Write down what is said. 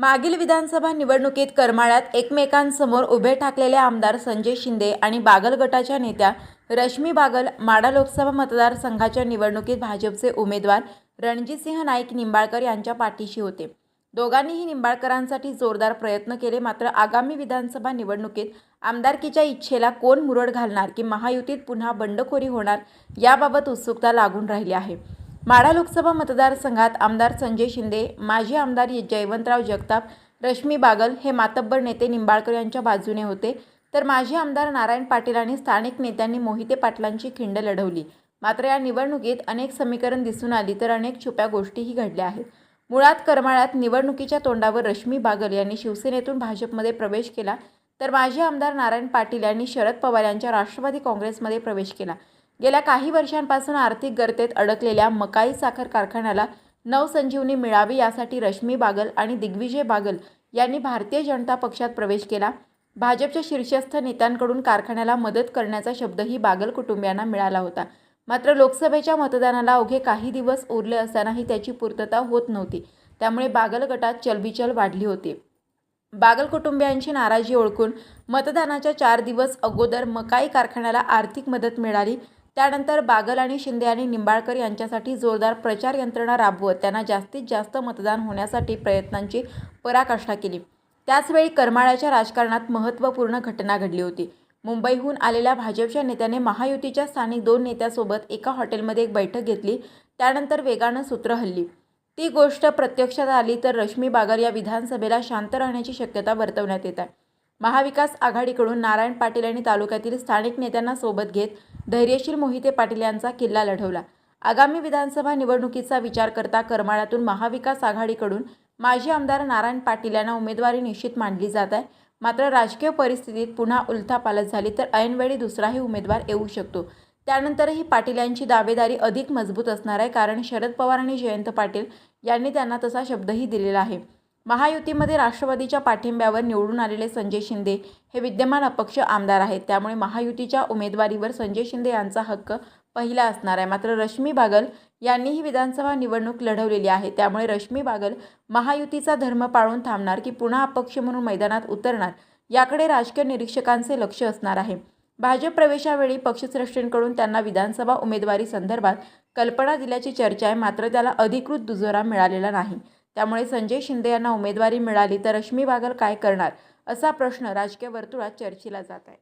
मागील विधानसभा निवडणुकीत करमाळ्यात एकमेकांसमोर उभे ठाकलेले आमदार संजय शिंदे आणि बागल गटाच्या नेत्या रश्मी बागल माडा लोकसभा मतदारसंघाच्या निवडणुकीत भाजपचे उमेदवार रणजितसिंह नाईक निंबाळकर यांच्या पाठीशी होते. दोघांनीही निंबाळकरांसाठी जोरदार प्रयत्न केले मात्र आगामी विधानसभा निवडणुकीत आमदारकीच्या इच्छेला कोण मुरड घालणार की महायुतीत पुन्हा बंडखोरी होणार याबाबत उत्सुकता लागून राहिली आहे. माढा लोकसभा मतदारसंघात आमदार संजय शिंदे माजी आमदार जयवंतराव जगताप रश्मी बागल हे मातब्बर नेते निंबाळकर यांच्या बाजूने होते. तर माजी आमदार नारायण पाटील आणि स्थानिक नेत्यांनी मोहिते पाटलांची खिंड लढवली. मात्र या निवडणुकीत अनेक समीकरण दिसून आली तर अनेक छुप्या गोष्टीही घडल्या आहेत. मुळात करमाळ्यात निवडणुकीच्या तोंडावर रश्मी बागल यांनी शिवसेनेतून भाजपमध्ये प्रवेश केला तर माजी आमदार नारायण पाटील यांनी शरद पवार यांच्या राष्ट्रवादी काँग्रेसमध्ये प्रवेश केला. गेल्या काही वर्षांपासून आर्थिक गर्तेत अडकलेल्या मकाई साखर कारखान्याला नवसंजीवनी मिळावी यासाठी रश्मी बागल आणि दिग्विजय बागल यांनी भारतीय जनता पक्षात प्रवेश केला. भाजपच्या शीर्षस्थ नेत्यांकडून कारखान्याला मदत करण्याचा शब्दही बागल कुटुंबियांना मिळाला होता. मात्र लोकसभेच्या मतदानाला अवघे काही दिवस उरले असतानाही त्याची पूर्तता होत नव्हती. त्यामुळे बागल गटात चलबिचल वाढली होती. बागल कुटुंबियांची नाराजी ओळखून मतदानाच्या चार दिवस अगोदर मकाई कारखान्याला आर्थिक मदत मिळाली. त्यानंतर बागल आणि शिंदे आणि निंबाळकर यांच्यासाठी जोरदार प्रचार यंत्रणा राबवत त्यांना जास्तीत जास्त मतदान होण्यासाठी प्रयत्नांची पराकाष्ठा केली. त्याचवेळी करमाळ्याच्या राजकारणात महत्त्वपूर्ण घटना घडली होती. मुंबईहून आलेल्या भाजपच्या नेत्याने महायुतीच्या स्थानिक दोन नेत्यासोबत एका हॉटेलमध्ये एक बैठक घेतली. त्यानंतर वेगानं सूत्र हल्ली. ती गोष्ट प्रत्यक्षात आली तर रश्मी बागल या विधानसभेला शांत राहण्याची शक्यता वर्तवण्यात येत आहे. महाविकास आघाडीकडून नारायण पाटील आणि तालुक्यातील स्थानिक नेत्यांना सोबत घेत धैर्यशील मोहिते पाटील यांचा किल्ला लढवला. आगामी विधानसभा निवडणुकीचा विचार करता करमाळ्यातून महाविकास आघाडीकडून माजी आमदार नारायण पाटील यांना उमेदवारी निश्चित मांडली जात आहे. मात्र राजकीय परिस्थितीत पुन्हा उलथापालथ झाली तर ऐनवेळी दुसराही उमेदवार येऊ शकतो. त्यानंतरही पाटील यांची दावेदारी अधिक मजबूत असणार आहे कारण शरद पवार आणि जयंत पाटील यांनी त्यांना तसा शब्दही दिलेला आहे. महायुतीमध्ये राष्ट्रवादीच्या पाठिंब्यावर निवडून आलेले संजय शिंदे हे विद्यमान अपक्ष आमदार आहेत. त्यामुळे महायुतीच्या उमेदवारीवर संजय शिंदे यांचा हक्क पहिला असणार आहे. मात्र रश्मी बागल यांनीही विधानसभा निवडणूक लढवलेली आहे. त्यामुळे रश्मी बागल महायुतीचा धर्म पाळून थांबणार की पुन्हा अपक्ष म्हणून मैदानात उतरणार याकडे राजकीय निरीक्षकांचे लक्ष असणार आहे. भाजप प्रवेशावेळी पक्षश्रेष्ठींकडून त्यांना विधानसभा उमेदवारी संदर्भात कल्पना दिल्याची चर्चा आहे. मात्र त्याला अधिकृत दुजोरा मिळालेला नाही. त्यामुळे संजय शिंदे यांना उमेदवारी मिळाली तर रश्मी बागल काय करणार? असा प्रश्न राजकीय वर्तुळात चर्चेला जात आहे.